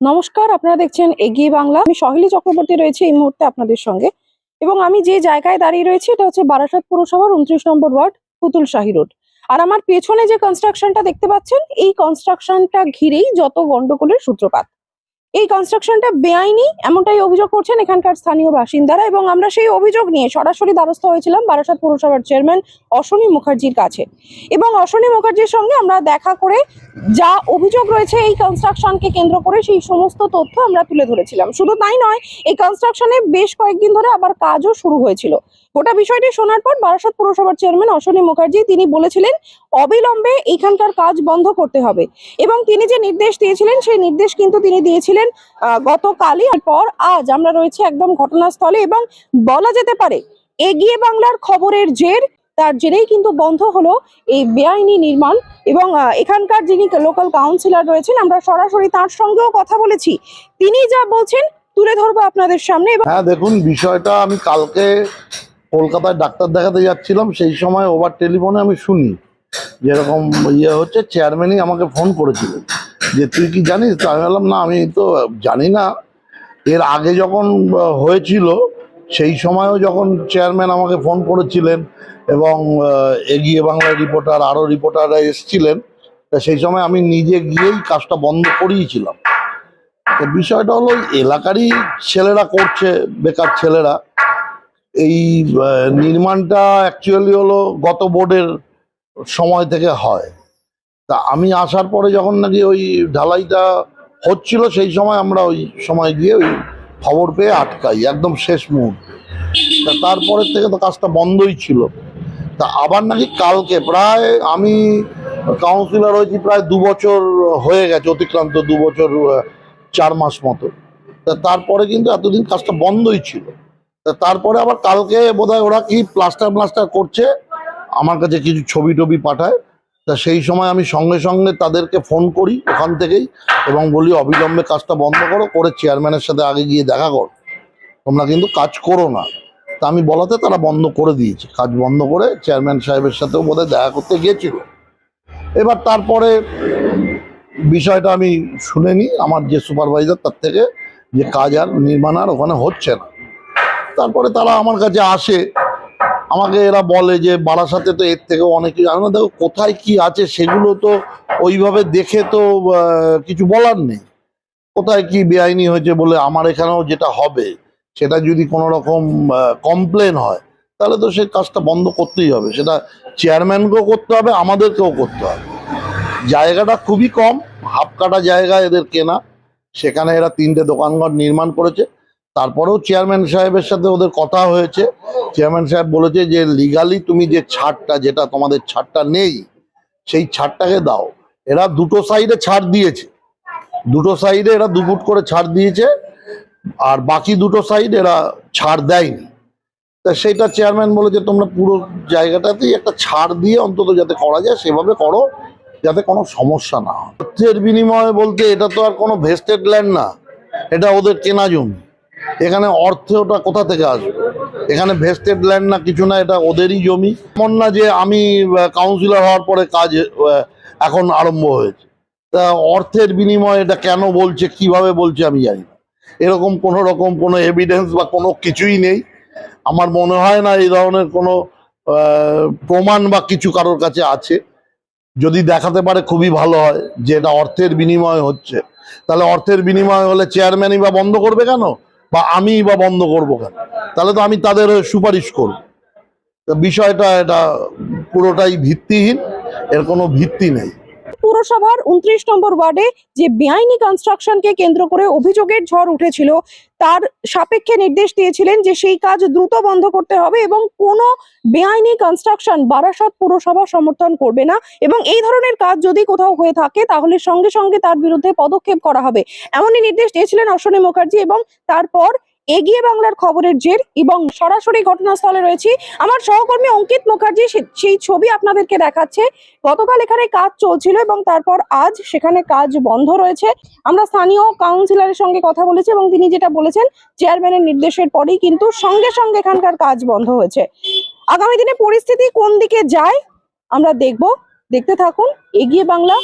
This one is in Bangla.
নমস্কার, আপনারা দেখছেন এগিয়ে বাংলা। আমি সহেলি চক্রবর্তী রয়েছে এই মুহূর্তে আপনাদের সঙ্গে। এবং আমি যে জায়গায় দাঁড়িয়ে রয়েছি, এটা হচ্ছে বারাসাত পৌরসভার উনত্রিশ নম্বর ওয়ার্ড, পুতুল শাহী রোড। আর আমার পেছনে যে কনস্ট্রাকশনটা দেখতে পাচ্ছেন, এই কনস্ট্রাকশনটা ঘিরেই যত গন্ডগোলের সূত্রপাত। এই কনস্ট্রাকশনটা বেআইনি, এমনটাই অভিযোগ করছেন এখানকার স্থানীয় বাসিন্দারা এবং আমরা সেই অভিযোগ নিয়ে সরাসরি দ্বারস্থ হয়েছিলাম বারাসাত পুরসভার চেয়ারম্যান অশ্বনী মুখার্জির কাছে। এবং অশ্বনী মুখার্জির সঙ্গে আমরা দেখা করে যা অভিযোগ রয়েছে এই কনস্ট্রাকশনকে কেন্দ্র করে সেই সমস্ত তথ্য আমরা তুলে ধরেছিলাম। শুধু তাই নয়, এই কনস্ট্রাকশনে বেশ কয়েকদিন ধরে আবার কাজও শুরু হয়েছিল। গোটা বিষয়টি শোনার পর বারাসাত পুরসভার চেয়ারম্যান অশ্বনী মুখার্জি তিনি বলেছিলেন, অবিলম্বে এখানকার কাজ বন্ধ করতে হবে। এবং তিনি যে নির্দেশ দিয়েছিলেন, সেই নির্দেশ কিন্তু তিনি দিয়েছিলেন গতকালই। পর আজ আমরা রয়েছে একদম ঘটনাস্থলে এবং বলা যেতে পারে, এগিয়ে বাংলার খবরের জের, তার জেরেই কিন্তু বন্ধ হলো এই বেআইনি নির্মাণ। এবং এখানকার যিনি লোকাল কাউন্সিলর রয়েছেন, আমরা সরাসরি তার সঙ্গেও কথা বলেছি। তিনি যা বলছেন, তুলে ধরবো আপনাদের সামনে। হ্যাঁ দেখুন, বিষয়টা আমি কালকে কলকাতায় ডাক্তার দেখাতে যাচ্ছিলাম, সেই সময় ওভার টেলিফোনে আমি শুনি। যেরকম ইয়ে হচ্ছে চেয়ারম্যানই আমাকে ফোন করেছিলেন যে, তুই কি জানিস? তো আমি বললাম, না, আমি তো জানি না। এর আগে যখন হয়েছিল, সেই সময়ও যখন চেয়ারম্যান আমাকে ফোন করেছিলেন এবং এগিয়ে বাংলা রিপোর্টার আরও রিপোর্টাররা এসেছিলেন, তা সেই সময় আমি নিজে গিয়েই কাজটা বন্ধ করিয়েছিলাম। তো বিষয়টা হলো এলাকারই ছেলেরা করছে, বেকার ছেলেরা। এই নির্মাণটা অ্যাকচুয়ালি হলো গত বোর্ডের সময় থেকে হয়। তা আমি আসার পরে যখন নাকি ওই ঢালাইটা হচ্ছিল, সেই সময় আমরা ওই সময় গিয়ে ওই খবর পেয়ে আটকাই, একদম শেষ মুহূর্তে। তা তারপরের থেকে তো কাজটা বন্ধই ছিল। তা আবার নাকি কালকে প্রায় আমি কাউন্সিলর হয়েছি প্রায় দু বছর হয়ে গেছে, অতিক্রান্ত দু বছর চার মাস মতো। তা তারপরে কিন্তু এতদিন কাজটা বন্ধই ছিল। তারপরে আবার কালকে বোধহয় ওরা কি প্লাস্টার প্লাস্টার করছে, আমার কাছে কিছু ছবি টবি পাঠায়। তা সেই সময় আমি সঙ্গে সঙ্গে তাদেরকে ফোন করি ওখান থেকেই এবং বলি, অবিলম্বে কাজটা বন্ধ করো, করে চেয়ারম্যানের সাথে আগে গিয়ে দেখা করো। তোমরা কিন্তু কাজ করো না। তা আমি বলাতে তারা বন্ধ করে দিয়েছে। কাজ বন্ধ করে চেয়ারম্যান সাহেবের সাথেও বোধহয় দেখা করতে গিয়েছিল। এবার তারপরে বিষয়টা আমি শুনে নিই। আমার যে সুপারভাইজার তার থেকে যে কাজ আর নির্মাণ আর ওখানে হচ্ছে না। তারপরে তারা আমার কাছে আসে। আমাকে এরা বলে যে, বারাসাতে তো এর থেকেও অনেক কিছু আমি দেখো, কোথায় কি আছে সেগুলো তো ওইভাবে দেখে তো কিছু বলার নেই। কোথায় কি বেআইনি হয়েছে বলে আমার এখানেও যেটা হবে, সেটা যদি কোনো রকম কমপ্লেন হয়, তাহলে তো সেই কাজটা বন্ধ করতেই হবে। সেটা চেয়ারম্যানকেও করতে হবে, আমাদেরকেও করতে হবে। জায়গাটা খুবই কম হাফ কাটা জায়গা এদের কেনা। সেখানে এরা তিনটে দোকানঘর নির্মাণ করেছে। তারপরেও চেয়ারম্যান সাহেবের সাথে ওদের কথা হয়েছে। চেয়ারম্যান সাহেব বলেছে যে লিগালি তুমি যে ছাড়টা, যেটা তোমাদের ছাড়টা নেই, সেই ছাড়টাকে দাও। এরা দুটো সাইডে ছাড় দিয়েছে। দুটো সাইডে এরা দু ফুট করে ছাড় দিয়েছে, আর বাকি দুটো সাইড এরা ছাড় দেয়নি। তা সেইটা চেয়ারম্যান বলেছে, তোমরা পুরো জায়গাটাতেই একটা ছাড় দিয়ে অন্তত যাতে করা যায়, সেভাবে করো, যাতে কোনো সমস্যা না হয়। অর্থের বিনিময়ে বলতে এটা তো আর কোনো ভেস্টেড ল্যান্ড না। এটা ওদের কেনা জমি। এখানে অর্থ ওটা কোথা থেকে আসবে? এখানে ভেস্টেড ল্যান্ড না কিছু না, এটা ওদেরই জমি। এমন না যে আমি কাউন্সিলর হওয়ার পরে কাজ এখন আরম্ভ হয়েছে। তা অর্থের বিনিময়ে এটা কেন বলছে, কীভাবে বলছে আমি জানি না। এরকম কোনো রকম কোনো এভিডেন্স বা কোনো কিছুই নেই। আমার মনে হয় না এই ধরনের কোনো প্রমাণ বা কিছু কারোর কাছে আছে। যদি দেখাতে পারে খুবই ভালো হয় যে এটা অর্থের বিনিময় হচ্ছে। তাহলে অর্থের বিনিময় হলে চেয়ারম্যানই বা বন্ধ করবে কেন? বা আমি বা বন্ধ করব কেন? তাহলে তো আমি তাদের সুপারিশ করব। বিষয়টা এটা পুরোটাই ভিত্তিহীন, এর কোনো ভিত্তি নেই। পুরসভার উনত্রিশ নম্বর ওয়ার্ডে যে বেআইনি কনস্ট্রাকশনকে কেন্দ্র করে অভিযোগের ঝড় উঠেছিল, তার সাপেক্ষে নির্দেশ দিয়েছিলেন যে সেই কাজ দ্রুত বন্ধ করতে হবে এবং কোনো বেআইনি কনস্ট্রাকশন বারাসাত পুরসভা সমর্থন করবে না এবং এই ধরনের কাজ যদি কোথাও হয়ে থাকে তাহলে সঙ্গে সঙ্গে তার বিরুদ্ধে পদক্ষেপ করা হবে। এমনই নির্দেশ দিয়েছিলেন অশ্বনী মুখার্জি এবং তারপর এগিয়ে বাংলার খবরের জের এবং সরাসরি ঘটনাস্থলে রয়েছি। আমার সহকর্মী অঙ্কিত মুখার্জি সেই ছবি আপনাদেরকে দেখাচ্ছে। গতকাল এখানে কাজ চলছিল এবং তারপর আজ সেখানে কাজ বন্ধ রয়েছে। আমরা স্থানীয় কাউন্সিলরের সঙ্গে কথা বলেছি এবং তিনি যেটা বলেছেন চেয়ারম্যানের নির্দেশের পরেই কিন্তু সঙ্গে সঙ্গে এখানকার কাজ বন্ধ হয়েছে। আগামী দিনে পরিস্থিতি কোন দিকে যায়, আমরা দেখব। দেখতে থাকুন, এগিয়ে বাংলা।